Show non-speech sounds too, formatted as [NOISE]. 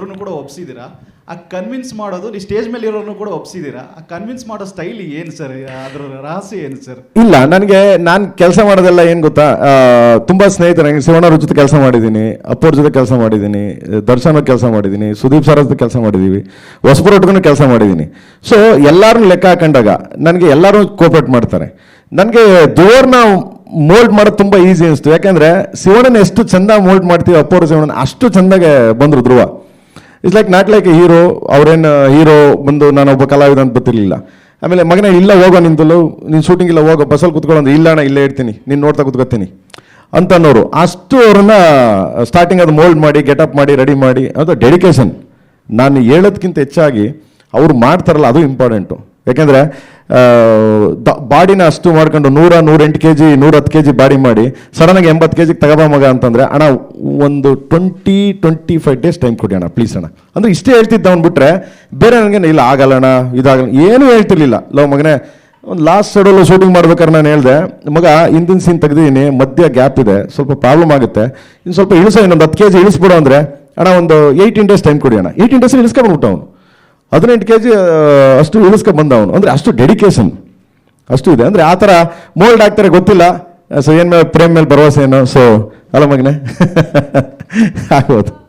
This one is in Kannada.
ಅವ್ರನ್ನು ಕೂಡ ಒಪ್ಸಿದ್ದೀರಾ ಆ ಕನ್ವಿನ್ಸ್ ಮಾಡೋದು ನೀವು ಸ್ಟೇಜ್ ಮೇಲೆ ಇರೋರನ್ನು ಕೂಡ ಒಪ್ಸಿದ್ದೀರಾ ಆ ಕನ್ವಿನ್ಸ್ ಮಾಡೋ ಸ್ಟೈಲ್ ಏನು ಸರ್ ಅದರ ರಹಸ್ಯ ಏನು ಸರ್ ಇಲ್ಲ, ನನಗೆ ನಾನು ಕೆಲಸ ಮಾಡೋದೆಲ್ಲ ಏನು ಗೊತ್ತಾ? ತುಂಬ ಸ್ನೇಹಿತರು ನನಗೆ ಶಿವಣ್ಣವ್ರ ಜೊತೆ ಕೆಲಸ ಮಾಡಿದ್ದೀನಿ, ಅಪ್ಪವ್ರ ಜೊತೆ ಕೆಲಸ ಮಾಡಿದ್ದೀನಿ, ದರ್ಶನ ಕೆಲಸ ಮಾಡಿದ್ದೀನಿ, ಸುದೀಪ್ ಸರ್ ಜೊತೆ ಕೆಲಸ ಮಾಡಿದ್ದೀವಿ ಹೊಸಪುರೊಟ್ಟಿಗೂ ಕೆಲಸ ಮಾಡಿದ್ದೀನಿ ಸೊ ಎಲ್ಲರೂ ಲೆಕ್ಕ ಹಾಕೊಂಡಾಗ ನನಗೆ ಎಲ್ಲರೂ ಕೋಪರೇಟ್ ಮಾಡ್ತಾರೆ. ನನಗೆ ದುವರ್ನ ಮೋಲ್ಡ್ ಮಾಡೋದು ತುಂಬ ಈಸಿ ಅನಿಸ್ತು. ಯಾಕೆಂದರೆ ಶಿವಣ್ಣನ ಎಷ್ಟು ಚಂದ ಮೋಲ್ಡ್ ಮಾಡ್ತೀವಿ ಅಪ್ಪವ್ರ, ಶಿವಣ್ಣನ ಅಷ್ಟು ಚಂದಾಗೆ ಬಂದರು Dhruva. It's like not like hero ಅವ್ರೇನು ಹೀರೋ ಬಂದು ನಾನು ಒಬ್ಬ ಕಲಾವಿದ ಅಂತ ಗೊತ್ತಿರಲಿಲ್ಲ. ಆಮೇಲೆ ಮಗನೇ, ಇಲ್ಲ, ಹೋಗೋ ನಿಂತಲು ನೀನು ಶೂಟಿಂಗ್ ಇಲ್ಲ, ಹೋಗೋ, ಬಸ್ಸಲ್ಲಿ ಕುತ್ಕೊಳ್ಳೋ ಅಂದ್ರೆ ಇಲ್ಲ ಅಣ್ಣ, ಇಲ್ಲೇ ಇರ್ತೀನಿ, ನೀನು ನೋಡ್ತಾ ಕುತ್ಕೋತೀನಿ. ಅಂತ ಅನ್ನೋರು. ಅಷ್ಟು ಅವ್ರನ್ನ ಸ್ಟಾರ್ಟಿಂಗ್ ಅದು ಮೋಲ್ಡ್ ಮಾಡಿ ಗೆಟಪ್ ಮಾಡಿ ರೆಡಿ ಮಾಡಿ, ಅದು ಡೆಡಿಕೇಶನ್ ನಾನು ಹೇಳೋದಕ್ಕಿಂತ ಹೆಚ್ಚಾಗಿ ಅವ್ರು ಮಾಡ್ತಾರಲ್ಲ, ಅದು ಇಂಪಾರ್ಟೆಂಟು ಯಾಕೆಂದರೆ ಬಾಡಿನ ಅಷ್ಟು ಮಾಡ್ಕೊಂಡು ನೂರ, ನೂರೆಂಟು ಕೆ ಜಿ ನೂರ ಹತ್ತು ಕೆ ಜಿ ಬಾಡಿ ಮಾಡಿ ಸಡನ್ನಾಗಿ ಎಂಬತ್ತು ಕೆ ಜಿಗೆ ತಗೋಬಾ ಮಗ ಅಂತಂದರೆ, ಅಣ್ಣ, ಒಂದು twenty twenty five days time ಕೊಡಿ ಅಣ್ಣ, ಪ್ಲೀಸ್ ಅಣ್ಣ. ಅಂದರೆ ಇಷ್ಟೇ ಹೇಳ್ತಿದ್ದ ಬಿಟ್ರೆ, ಬೇರೆ ನನಗೆ ಇಲ್ಲ, ಆಗಲ್ಲ ಅಣ್ಣ, ಇದಾಗಲ್ಲ, ಏನೂ ಹೇಳ್ತಿರ್ಲಿಲ್ಲ. ಲವ್ ಮಗನೇ, ಒಂದು ಲಾಸ್ಟ್ ಶೆಡ್ಯೂಲ್ ಶೂಟಿಂಗ್ ಮಾಡ್ಬೇಕಾದ್ರೆ ನಾನು ಹೇಳಿದೆ, ಮಗ, ಹಿಂದಿನ ಸೀನ್ ತೆಗೆದಿದ್ದೀನಿ, ಮಧ್ಯ ಗ್ಯಾಪ್ ಇದೆ, ಸ್ವಲ್ಪ ಪ್ರಾಬ್ಲಮ್ ಆಗುತ್ತೆ, ಇನ್ನು ಸ್ವಲ್ಪ ಇಳಿಸೋ, ಇನ್ನೊಂದು ಹತ್ತು ಕೆ ಜಿ ಇಳಿಸ್ಬಿಡು ಅಂದರೆ, ಅಣ್ಣ, ಒಂದು ಏಯ್ಟೀನ್ ಡೇಸ್ ಟೈಮ್ ಕೊಡಿ ಅಣ್ಣ. ಏಯ್ಟೀನ್ ಡೇಸ್ ಇಳಿಸ್ಕೊಂಡ್ಬಿಟ್ಟು ಅವನು ಹದಿನೆಂಟು ಕೆ ಜಿ ಅಷ್ಟು ಇಳಿಸ್ಕೊಂಡು ಬಂದ ಅವನು ಅಂದರೆ ಅಷ್ಟು ಡೆಡಿಕೇಶನ್ ಅಷ್ಟು ಇದೆ. ಅಂದರೆ ಆ ಥರ ಮೋಲ್ಡ್ ಆಗ್ತಾರೆ, ಗೊತ್ತಿಲ್ಲ. ಸೊ ಏನು ಪ್ರೇಮ್ ಮೇಲೆ ಭರವಸೆ ಏನು. ಸೊ ಅಲ್ಲ ಮಗನೇ. [LAUGHS] ಆಗ್ಬೋದು.